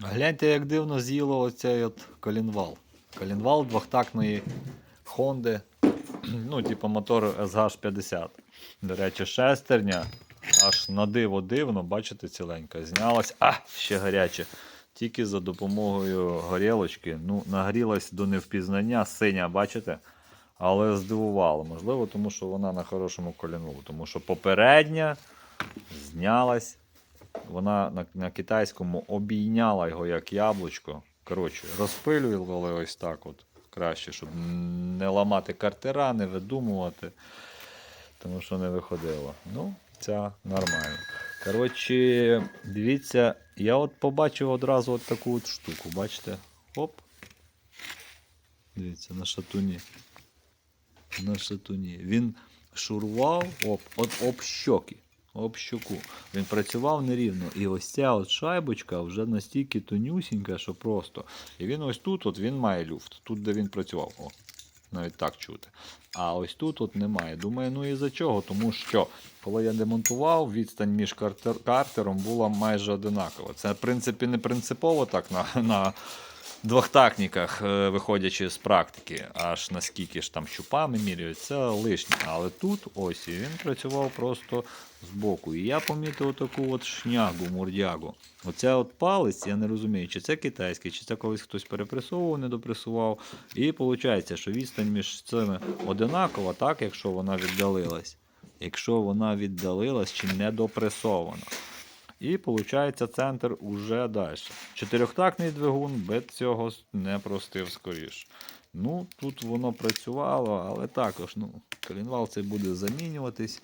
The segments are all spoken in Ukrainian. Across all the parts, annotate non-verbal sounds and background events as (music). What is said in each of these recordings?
Гляньте, як дивно з'їло оцей от колінвал. Колінвал двохтактної Honda. Ну, типу мотор SH50. До речі, шестерня. Аж на диво дивно, бачите, ціленька. Знялась. А, ще гаряче. Тільки за допомогою горілочки. Ну, нагрілась до невпізнання, синя, бачите? Але здивувало. Можливо, тому що вона на хорошому коліну. Тому що попередня знялась. Вона на, на китайському обійняла його як яблучко. Коротше, розпилювали ось так от краще, щоб не ламати картера, не видумувати, тому що не виходило. Ну, ця нормально. Коротше, дивіться, я от побачив одразу от таку от штуку, бачите? Оп. Дивіться, на шатуні. На шатуні. Він шурував об, об, об щоки. Об щоку. Він працював нерівно. І ось ця от шайбочка вже настільки тонюсінька, що просто. І він ось тут от він має люфт. Тут, де він працював. О, навіть так чути. А ось тут от немає. Думаю, ну і за чого? Тому що, коли я демонтував, відстань між картер, картером була майже одинакова. Це, в принципі, не принципово так на, на двохтактниках, е, виходячи з практики, аж наскільки ж там щупами міряють, це лишнє. Але тут ось він працював просто збоку. І я помітив таку от шнягу, мурдягу. Оця от палець, я не розумію, чи це китайський, чи це колись хтось перепресовував, не допресував. І виходить, що відстань між цими одинакова, так, якщо вона віддалилась. Якщо вона віддалилась чи не допресована. І виходить, центр уже далі. Чотирьохтактний двигун без цього не простив скоріш. Ну, тут воно працювало, але також ну, колінвал цей буде замінюватись.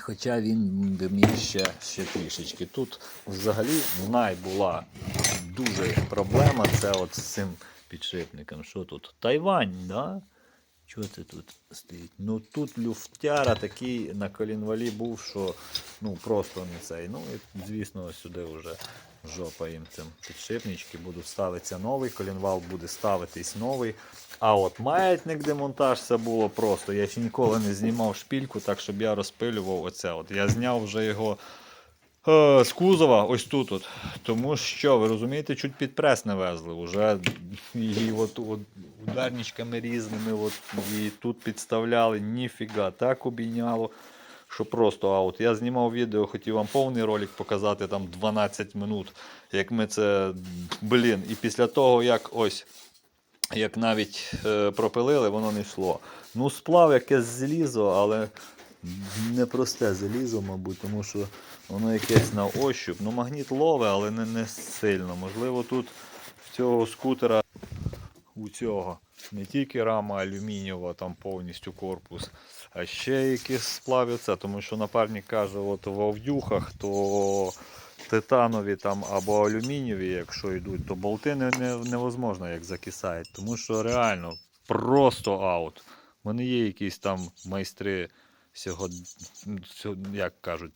Хоча він би міг ще, ще трішечки. Тут взагалі найбула дуже проблема це от з цим підшипником. Що тут? Тайвань, да? Що це тут стоїть? Ну тут люфтяра такий на колінвалі був, що ну просто не цей. Ну і звісно, сюди вже жопа їм цим підшипнички. Будуть ставитися новий, колінвал буде ставитись новий. А от маятник демонтаж це було просто. Я ще ніколи не знімав шпільку, так щоб я розпилював оце. От я зняв вже його е, з кузова, ось тут. От. Тому що, ви розумієте, чуть під прес не везли. Уже її от, от ударничками різними, от, і тут підставляли, ніфіга, так обійняло. Що просто аут. Я знімав відео, хотів вам повний ролик показати, там 12 минут, як ми це. Блін, і після того, як ось як навіть е, пропилили, воно не йшло. Ну, сплав якесь залізо, але не просте залізо, мабуть, тому що воно якесь на ощуп. Ну, магніт лове, але не, не сильно. Можливо, тут в цього скутера у цього не тільки рама алюмінієва, там повністю корпус, а ще якісь сплави. Тому що напарник каже, от в авдюхах, то титанові там або алюмінієві, якщо йдуть, то болти не, не, невозможно як закисають. Тому що реально просто аут. Мене є якісь там майстри сьогодні, як кажуть,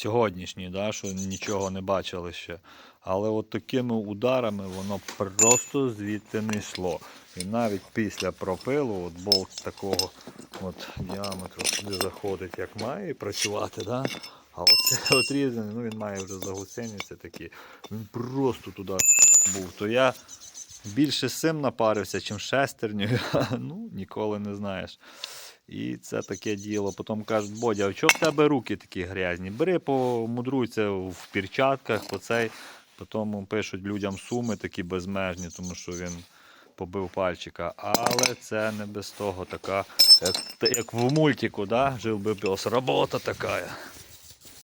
сьогоднішні, да, що нічого не бачили ще. Але от такими ударами воно просто звідти не йшло. І навіть після пропилу, от болт такого от діаметру сюди заходить, як має працювати. Да? А оце (laughs) отрізаний, ну він має вже загусениці такі. Він просто туди був. То я більше з цим напарився, чим шестернею. (laughs) ну, ніколи не знаєш. І це таке діло. Потім кажуть, Бодя, а чого в тебе руки такі грязні? Бери, помудруйся в перчатках, по цей. Потім пишуть людям суми такі безмежні, тому що він побив пальчика. Але це не без того така, як, як в мультику, да? жив би пес. Робота така.